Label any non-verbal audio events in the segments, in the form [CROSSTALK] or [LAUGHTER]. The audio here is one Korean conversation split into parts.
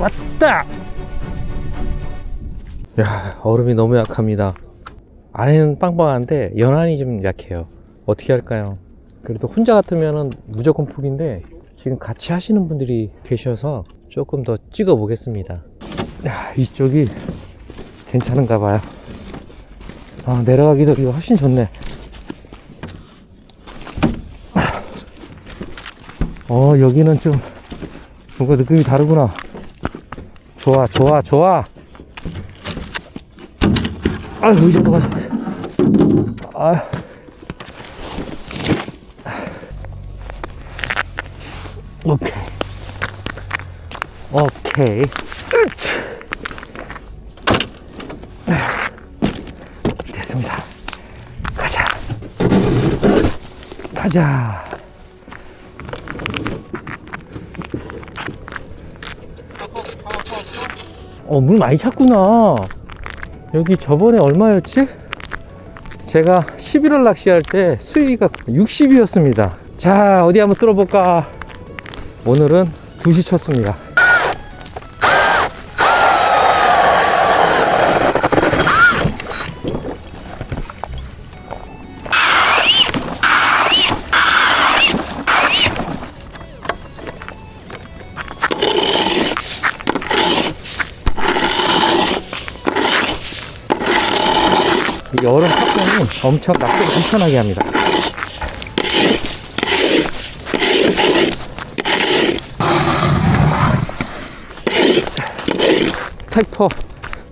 왔다! 야, 얼음이 너무 약합니다. 안에는 빵빵한데 연안이 좀 약해요. 어떻게 할까요? 그래도 혼자 같으면 무조건 포기인데 지금 같이 하시는 분들이 계셔서 조금 더 찍어 보겠습니다. 야, 이쪽이 괜찮은가 봐요. 아, 내려가기도 이거 훨씬 좋네. 어, 여기는 좀 뭔가 느낌이 다르구나. 좋아, 좋아, 좋아. 아유, 이 정도 가자. 아유. 오케이. 오케이. 으치. 됐습니다. 가자. 가자. 어, 물 많이 찼구나. 여기 저번에 얼마였지? 제가 11월 낚시할 때 수위가 60이었습니다. 자, 어디 한번 뚫어볼까? 오늘은 2시 쳤습니다. 이 얼음 탑승이 엄청 낚시를 불편하게 합니다. 타이퍼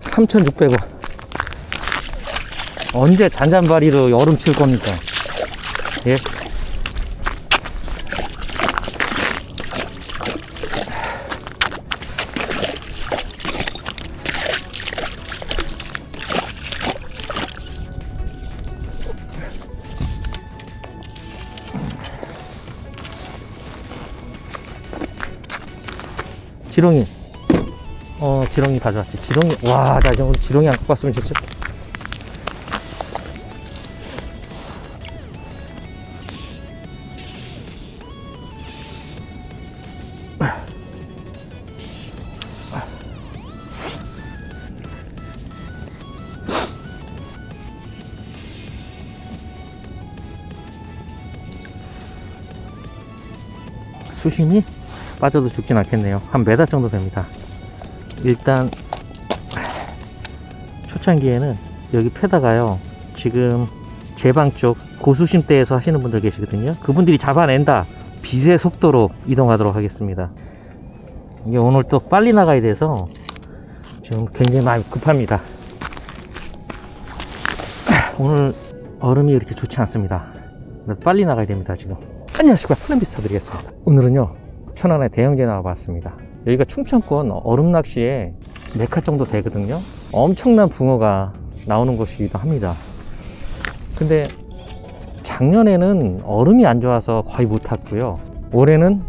3,600원. 언제 잔잔바리로 얼음 칠 겁니까? 예? 지렁이. 어, 지렁이 가져왔지. 지렁이, 와, 나 이제 오늘 지렁이 안 갖고 왔으면 진짜. 수심이 빠져도 죽진 않겠네요. 한 메다 정도 됩니다. 일단 초창기에는 여기 패다가요. 지금 제방 쪽 고수심대에서 하시는 분들 계시거든요. 그분들이 잡아낸다. 빛의 속도로 이동하도록 하겠습니다. 이게 오늘 또 빨리 나가야 돼서 지금 굉장히 많이 급합니다. 오늘 얼음이 이렇게 좋지 않습니다. 빨리 나가야 됩니다, 지금. 안녕하십니까. 플랜비스 드리겠습니다. 오늘은요, 천안의 대형제 나와봤습니다. 여기가 충청권 얼음 낚시에 메카 정도 되거든요. 엄청난 붕어가 나오는 곳이기도 합니다. 근데 작년에는 얼음이 안 좋아서 거의 못 탔고요. 올해는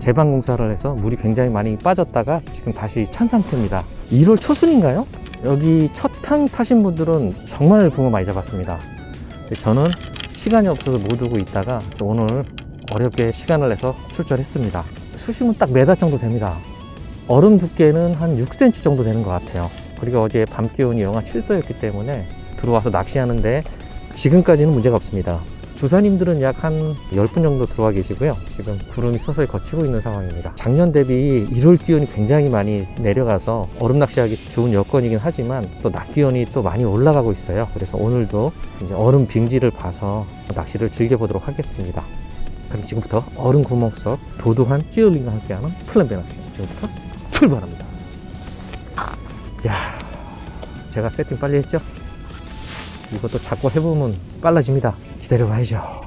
재방 공사를 해서 물이 굉장히 많이 빠졌다가 지금 다시 찬 상태입니다. 1월 초순인가요? 여기 첫 탕 타신 분들은 정말 붕어 많이 잡았습니다. 저는 시간이 없어서 못 오고 있다가 오늘 어렵게 시간을 내서 출전했습니다. 수심은 딱 메다 정도 됩니다. 얼음 두께는 한 6cm 정도 되는 것 같아요. 그리고 어제 밤 기온이 영하 7도였기 때문에 들어와서 낚시하는데 지금까지는 문제가 없습니다. 조사님들은 약 한 10분 정도 들어와 계시고요. 지금 구름이 서서히 거치고 있는 상황입니다. 작년 대비 1월 기온이 굉장히 많이 내려가서 얼음 낚시하기 좋은 여건이긴 하지만 또 낮 기온이 또 많이 올라가고 있어요. 그래서 오늘도 얼음 빙지를 봐서 낚시를 즐겨보도록 하겠습니다. 그럼 지금부터 얼음 구멍 속 도도한 찌울링과 함께하는 플랜베 낚시 지금부터 출발합니다. 야, 제가 세팅 빨리 했죠? 이것도 자꾸 해보면 빨라집니다. 기다려봐야죠.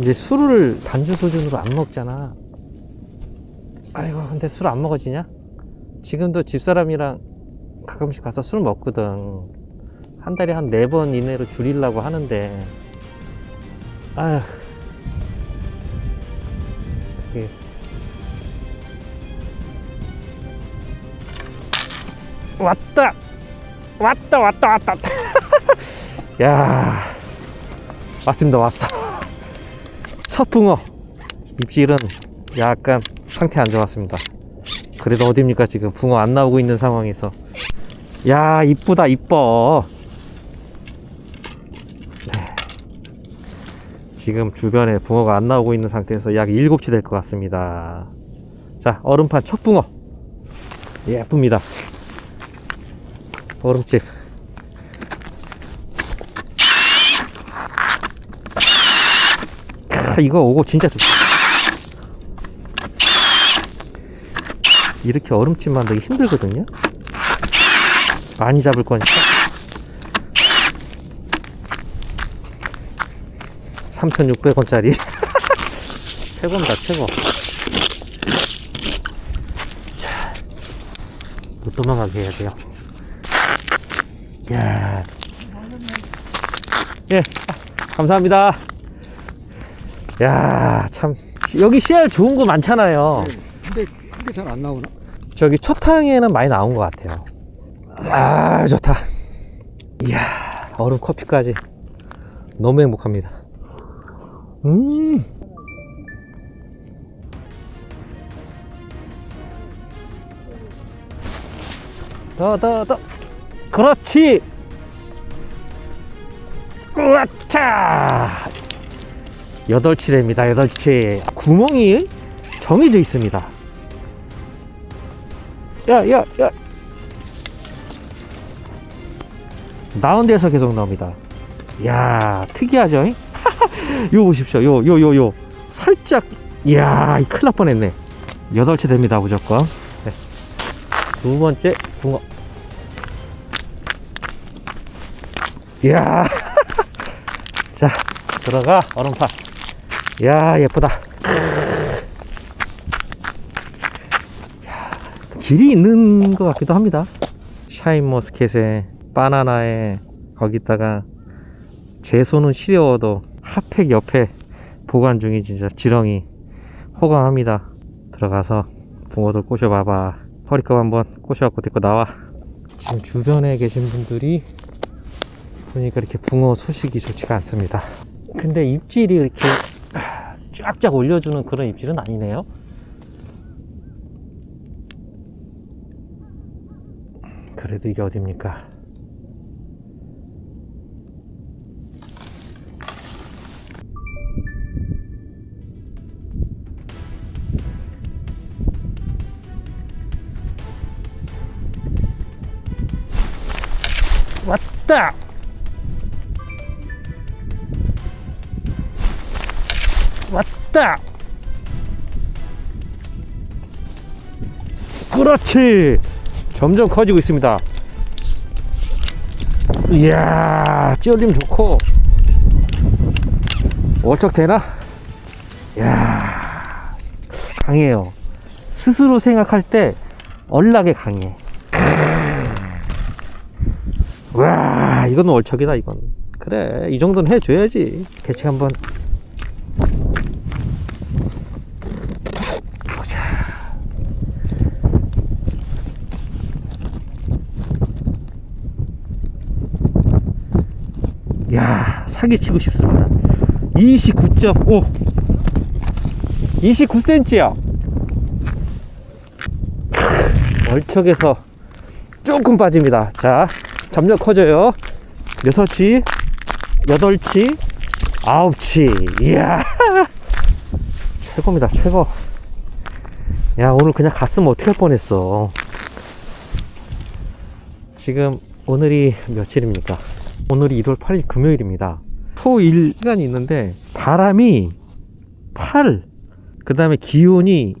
이제 술을 단주 수준으로 안 먹잖아. 아이고 근데 술 안 먹어지냐? 지금도 집사람이랑 가끔씩 가서 술 먹거든. 한 달에 한 네 번 이내로 줄이려고 하는데. 아휴. 이게. 왔다! 왔다 왔다 왔다! [LAUGHS] 야. 왔습니다 왔어 첫 붕어. 입질은 약간 상태 안 좋았습니다. 그래도 어딥니까 지금? 붕어 안 나오고 있는 상황에서. 야 이쁘다 이뻐. 네. 지금 주변에 붕어가 안 나오고 있는 상태에서 약 7치 될 것 같습니다. 자 얼음판 첫 붕어. 예쁩니다. 얼음집 크, 이거 오고 진짜 좋다. 이렇게 얼음집 만들기 힘들거든요? 많이 잡을 거니까. 3,600원짜리. [LAUGHS] 최고입니다 최고. 자, 못 도망가게 해야 돼요. 야. 예. 감사합니다 야 참 여기 씨알 좋은 거 많잖아요 근데 그게 잘 안 나오나? 저기 첫 항에는 많이 나온 것 같아요. 아, 좋다. 이야, 얼음 커피까지. 너무 행복합니다. 음. 더, 더, 더. 그렇지! 으아차! 여덟 치입니다 여덟 치. 구멍이 정해져 있습니다. 야, 야, 야. 나온 데서 계속 나옵니다. 야, 특이하죠? 잉? [LAUGHS] 요 보십시오. 요, 요, 요, 요. 살짝, 이야, 이 큰일 날 뻔했네. 여덟째 됩니다, 무조건. 네. 두 번째, 붕어. 이야. [LAUGHS] 자, 들어가, 얼음판. 이야, 예쁘다. 길이 있는 것 같기도 합니다. 샤인머스켓에 바나나에 거기다가 제 손은 시려워도 핫팩 옆에 보관 중이 진짜 지렁이 호강합니다. 들어가서 붕어들 꼬셔봐봐. 허리컵 한번 꼬셔갖고 데리고 나와. 지금 주변에 계신 분들이 보니까 이렇게 붕어 소식이 좋지가 않습니다. 근데 입질이 이렇게 쫙쫙 올려주는 그런 입질은 아니네요. 그래도 이게 어딥니까? 왔다! 왔다! 그렇지! 점점 커지고 있습니다. 이야, 찌올림 좋고. 월척 되나? 이야, 강해요. 스스로 생각할 때 얼락에 강해. 와, 이건 월척이다, 이건. 그래, 이 정도는 해줘야지. 개체 한번. 보자. 야 사기치고 싶습니다. 29.5 29cm야 월척에서 조금 빠집니다. 자 점점 커져요. 6치 8치 9치 이야. 최고입니다 최고. 야 오늘 그냥 갔으면 어떻게 할 뻔했어. 지금 오늘이 며칠입니까? 오늘이 1월 8일 금요일입니다. 토일 시간이 있는데 바람이 8, 그 다음에 기온이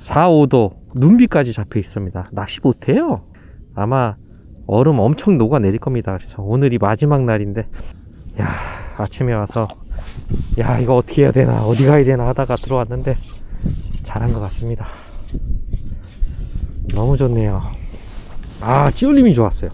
4, 5도, 눈비까지 잡혀 있습니다. 낚시 못해요. 아마 얼음 엄청 녹아내릴 겁니다. 그래서 오늘이 마지막 날인데, 야 아침에 와서 야 이거 어떻게 해야 되나 어디 가야 되나 하다가 들어왔는데 잘한 것 같습니다. 너무 좋네요. 아, 찌울림이 좋았어요.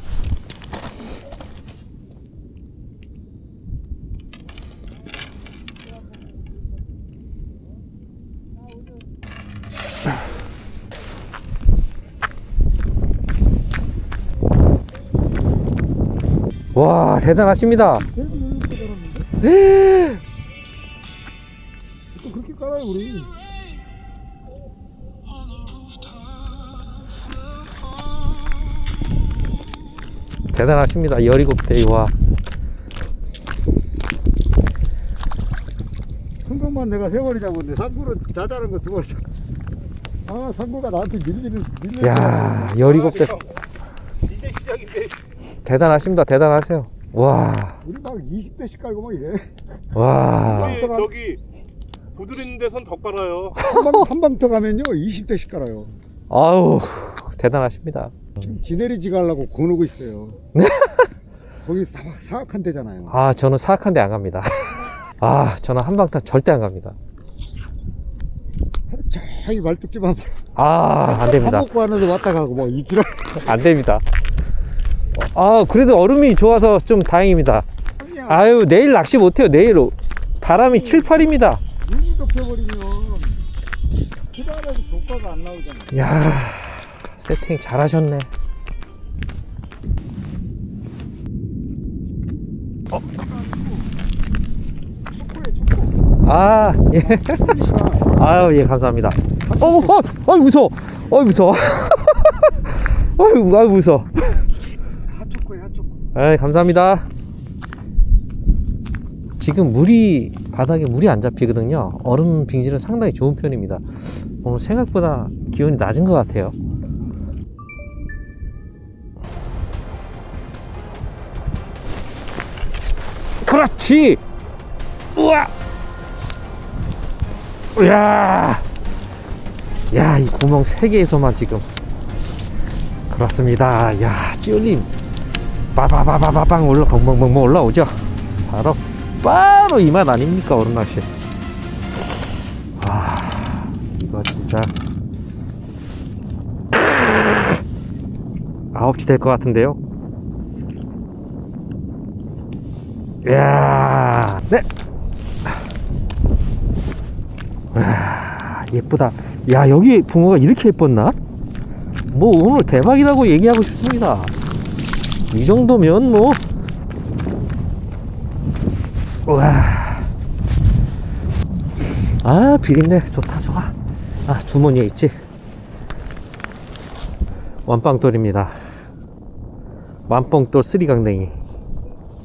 와, 대단하십니다. 그래도 이렇게 깔았는데? 또 그렇게 깔아요 우리 대단하십니다. 17대, 와. 큰 것만 내가 세 마리 잡았는데 상구는 자잘한 거두 마리 잡. 아 상구가 나한테 밀리는 밀리는. 야, 17대. 대단하십니다. 대단하세요. 와, 우리 막 20대씩 깔고 막 이래. 와. 우리 저기 보드 있는 데선 더 깔아요 한방한방 더 가면요 20대씩 깔아요. 아우, 대단하십니다. 지금 지네리지가 하려고 거누고 있어요. 네? [LAUGHS] 거기 사악, 사악한 데잖아요. 아, 저는 사악한 데 안 갑니다. [LAUGHS] 아, 저는 한방탄 절대 안 갑니다. 저기 말뚝집만 아, 안 됩니다. 밥 먹고 하는데 왔다 가고 뭐 이지랄. 안 됩니다. 아, 그래도 얼음이 좋아서 좀 다행입니다. 아유, 내일 낚시 못해요. 내일 바람이 7, 8입니다. 눈이 덮여버리면 기다려도 효과가 안 나오잖아. 야 세팅 잘하셨네. 축구. 아, 예. 아, 아유, 예, 감사합니다. 어, 어, 어이, 무서워. 어이, 무서워. 어이, 아유, 무서워. [LAUGHS] 에이, 감사합니다. 지금 물이, 바닥에 물이 안 잡히거든요. 얼음 빙질은 상당히 좋은 편입니다. 오늘 생각보다 기온이 낮은 것 같아요. 그렇지! 우와! 이야! 야, 이 구멍 3개에서만 지금. 그렇습니다. 야, 찌울림. 빠바바바바방 올라 벙벙벙벙 올라오죠. 바로 바로 이 맛 아닙니까 얼음 낚시. 아 이거 진짜 아홉시 될 것 같은데요. 이야, 네. 와, 예쁘다. 야 여기 붕어가 이렇게 예뻤나? 뭐 오늘 대박이라고 얘기하고 싶습니다. 이 정도면 뭐. 와. 아 비린내. 좋다 좋아. 아 주머니에 있지? 완빵돌입니다. 완뽕돌 쓰리강냉이.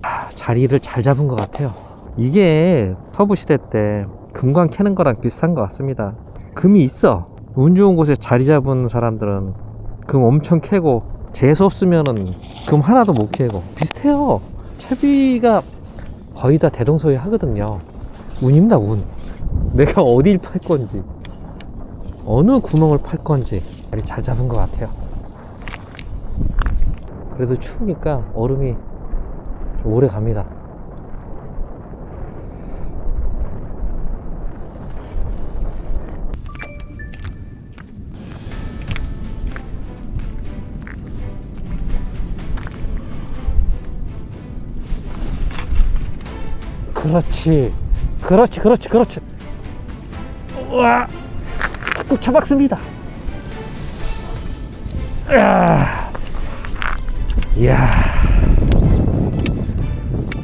아, 자리를 잘 잡은 것 같아요. 이게 서부 시대 때 금광 캐는 거랑 비슷한 것 같습니다. 금이 있어. 운 좋은 곳에 자리 잡은 사람들은 금 엄청 캐고 재수 없으면은 금 하나도 못 캐고. 비슷해요. 채비가 거의 다 대동소이 하거든요. 운입니다 운. 내가 어딜 팔 건지 어느 구멍을 팔 건지 잘 잡은 것 같아요. 그래도 추우니까 얼음이 좀 오래 갑니다 그렇지. 그렇지 그렇지 그렇지. 우와. 꾹 쳐박습니다. 이야. 이야.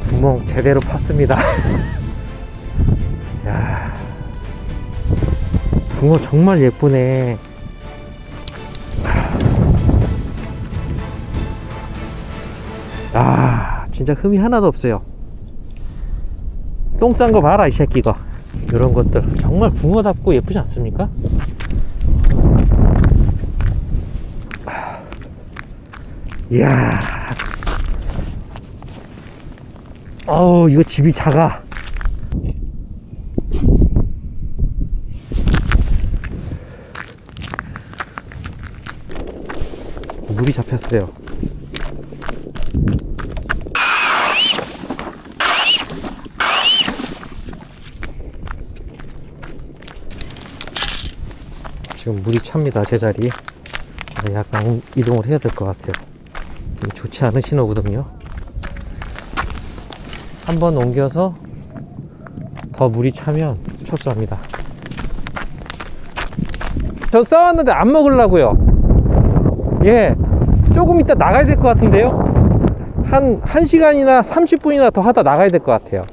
구멍 제대로 팠습니다. [LAUGHS] 야. 붕어 정말 예쁘네. 아 진짜 흠이 하나도 없어요 똥 싼 거 봐라 이 새끼가. 이런 것들. 정말 붕어답고 예쁘지 않습니까? 이야. 어우 이거 집이 작아. 물이 잡혔어요 지금 물이 찹니다 제 자리 약간 이동을 해야 될 것 같아요. 좋지 않은 신호거든요. 한번 옮겨서 더 물이 차면 철수합니다. 전 싸웠는데 안 먹으려고요. 예, 조금 이따 나가야 될 것 같은데요. 한 1시간이나 30분이나 더 하다 나가야 될 것 같아요.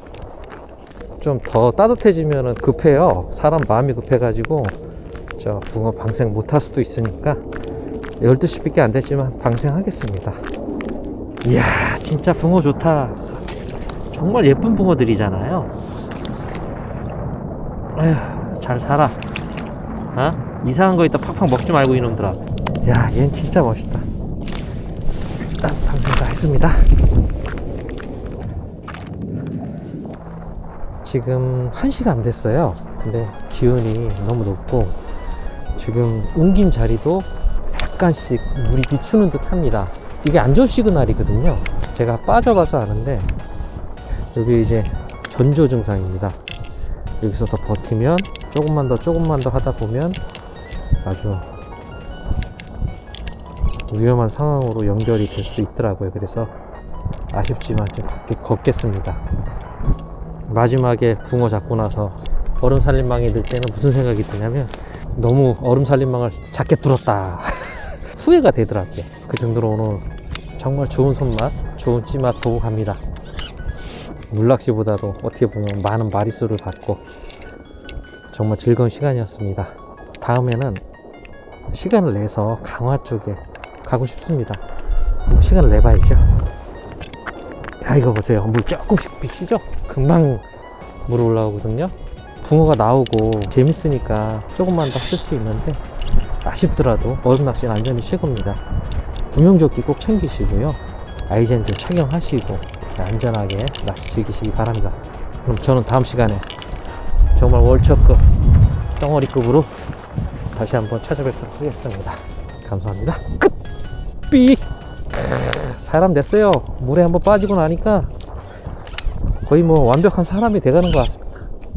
좀 더 따뜻해지면 급해요. 사람 마음이 급해가지고 저 붕어 방생 못할 수도 있으니까 12시밖에 안 됐지만 방생하겠습니다. 이야, 진짜 붕어 좋다. 정말 예쁜 붕어들이잖아요. 아휴, 잘 살아. 어? 이상한 거 있다 팍팍 먹지 말고 이놈들아. 야, 얘는 진짜 멋있다. 일단 방생 다 했습니다. 지금 1시가 안 됐어요. 근데 기온이 너무 높고 지금 옮긴 자리도 약간씩 물이 비추는 듯 합니다. 이게 안전 시그널이거든요. 제가 빠져봐서 아는데 여기 이제 전조 증상입니다. 여기서 더 버티면 조금만 더 조금만 더 하다 보면 아주 위험한 상황으로 연결이 될 수 있더라고요. 그래서 아쉽지만 좀 걷겠- 걷겠습니다. 마지막에 붕어 잡고 나서 얼음 살림망이 들 때는 무슨 생각이 드냐면 너무 얼음 살림망을 작게 뚫었다 [LAUGHS] 후회가 되더라고요. 그 정도로 오늘 정말 좋은 손맛, 좋은 찌맛 보고 갑니다. 물낚시보다도 어떻게 보면 많은 마리수를 받고 정말 즐거운 시간이었습니다. 다음에는 시간을 내서 강화 쪽에 가고 싶습니다. 시간을 내봐야죠. 야, 이거 보세요. 물 조금씩 비치죠? 금방 물 올라오거든요. 붕어가 나오고 재밌으니까 조금만 더 하실 수 있는데 아쉽더라도 얼음 낚시는 안전이 최고입니다. 구명조끼 꼭 챙기시고요. 아이젠들 착용하시고 안전하게 낚시 즐기시기 바랍니다. 그럼 저는 다음 시간에 정말 월초급 덩어리급으로 다시 한번 찾아뵙도록 하겠습니다. 감사합니다. 끝! 삐! 사람 됐어요. 물에 한번 빠지고 나니까 거의 뭐 완벽한 사람이 돼가는 것 같습니다.